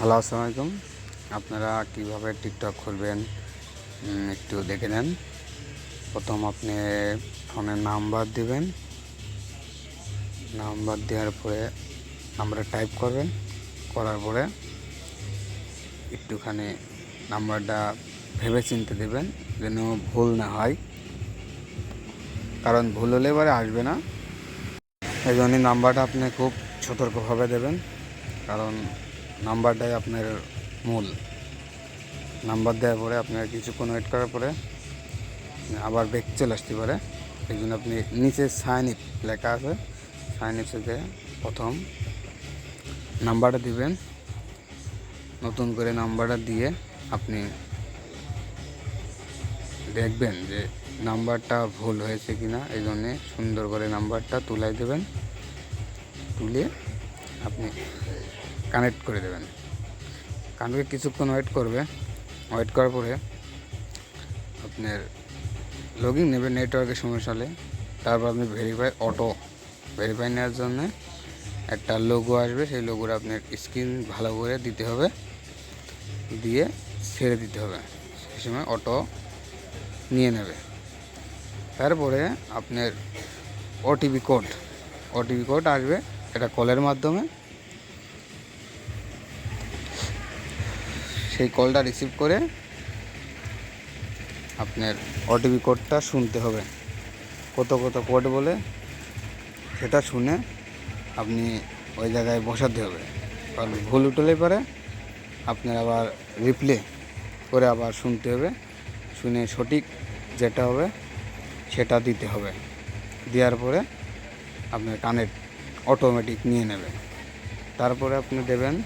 Hello, আসসালামু আলাইকুম। আপনারা কীভাবে টিকটক খুলবেন? একটু দেখে নেন। প্রথম আপনি ফোনের নাম্বার দিবেন। নাম্বার দেওয়ার পরে নাম্বারে টাইপ করবেন। করার পরে একটুখানি নাম্বারটা ভেবে চিনতে দেবেন, যেন ভুল না হয়। কারণ ভুল হলে এবারে আসবে না। এই জন্য নাম্বারটা আপনি খুব সতর্কভাবে দেবেন। কারণ নাম্বারটাই আপনার মূল। নাম্বার দেওয়ার পরে আপনার কিছুক্ষণ ওয়েট করার পরে আবার ব্যাক চলে আসতে পারে। এই জন্য আপনি নিচে সাইন ইপ লেখা আছে। সাইন ইপ থেকে প্রথম নাম্বারটা দিবেন। নতুন করে নাম্বারটা দিয়ে আপনি দেখবেন যে নাম্বারটা ভুল হয়েছে কিনা। এই জন্যে সুন্দর করে নাম্বারটা তুলাই দেবেন। তুলে আপনি কানেক্ট করে দেবেন। কানেক্ট কিছুক্ষণ ওয়েট করবে। ওয়েট করার পরে আপনার লগ নেবে নেটওয়ার্কের সমস্যা হলে। তারপর আপনি ভেরিফাই অটো ভেরিফাই নেওয়ার জন্য একটা লোগো আসবে। সেই লোগোটা আপনার স্ক্রিন ভালো করে দিতে হবে। দিয়ে ছেড়ে দিতে হবে। সেই সময় অটো নিয়ে নেবে। তারপরে আপনার ওটিপি কোড ওটিপি কোড আসবে। এটা কলের মাধ্যমে। সেই কলটা রিসিভ করে আপনার ওটিপি কোডটা শুনতে হবে। কত কত কোড বলে সেটা শুনে আপনি ওই জায়গায় বসাতে হবে। কারণ ভুল উঠলেই পারে আপনার আবার রিপ্লে করে আবার শুনতে হবে। শুনে সঠিক যেটা হবে সেটা দিতে হবে। দেওয়ার পরে আপনার কানেক্ট অটোমেটিক নিয়ে নেবে। তারপরে আপনি দেবেন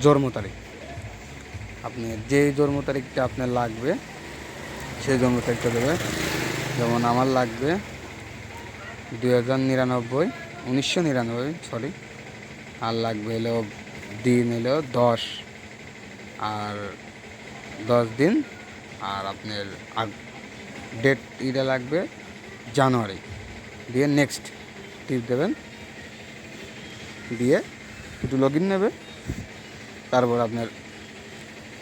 জন্ম তারিখ। আপনি যে জন্ম তারিখটা আপনার লাগবে সেই জন্ম তারিখটা দেবে। যেমন আমার লাগবে দুই হাজার নিরানব্বই, উনিশশো নিরানব্বই সরি আর লাগবে হলো দিন হলো দশ, আর দশ দিন, আর আপনার ডেট এটা লাগবে জানুয়ারি। দিয়ে নেক্সট টিপ দেবেন। দিয়ে একটু লগ ইন নেবে। তারপর আপনার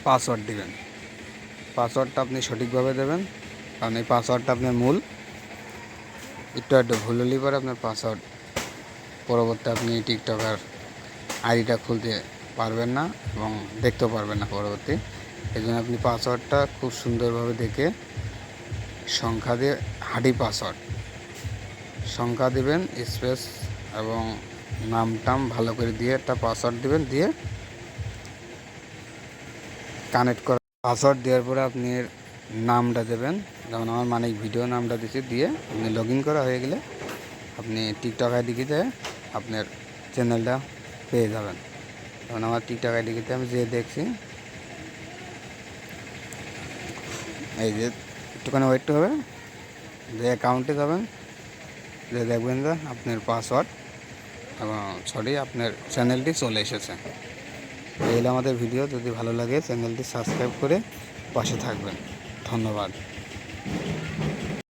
পাসওয়ার্ড দিবেন। পাসওয়ার্ডটা আপনি সঠিকভাবে দেবেন, কারণ এই পাসওয়ার্ডটা আপনার মূল। একটু একটু ভুল হলেই পরে আপনার পাসওয়ার্ড পরবর্তী আপনি টিকটকার আইডিটা খুলতে পারবেন না এবং দেখতেও পারবেন না পরবর্তী। এই জন্য আপনি পাসওয়ার্ডটা খুব সুন্দরভাবে দেখে সংখ্যা দিয়ে হাডি পাসওয়ার্ড। সংখ্যা দিবেন, স্পেস এবং নাম টাম ভালো করে দিয়ে একটা পাসওয়ার্ড দিবেন, দিয়ে কানেক্ট করা। পাসওয়ার্ড দেওয়ার পরে আপনি নামটা দেবেন। যেমন আমার মানে ভিডিও নামটা দিচ্ছি দিয়ে আপনি লগ করা হয়ে গেলে আপনি টিকটক আইডিতে আপনার চ্যানেলটা পেয়ে যাবেন। যেমন আমার টিকটক আইডিতে আমি যে দেখছি, এই যে একটুখানি ওয়েট হবে, যে অ্যাকাউন্টে যাবেন, যে দেখবেন যে আপনার পাসওয়ার্ড এবং সরি আপনার চ্যানেলটি চলে এসেছে। এই হলো আমাদের ভিডিও। যদি ভালো লাগে চ্যানেলটি সাবস্ক্রাইব করে পাশে থাকবেন। ধন্যবাদ।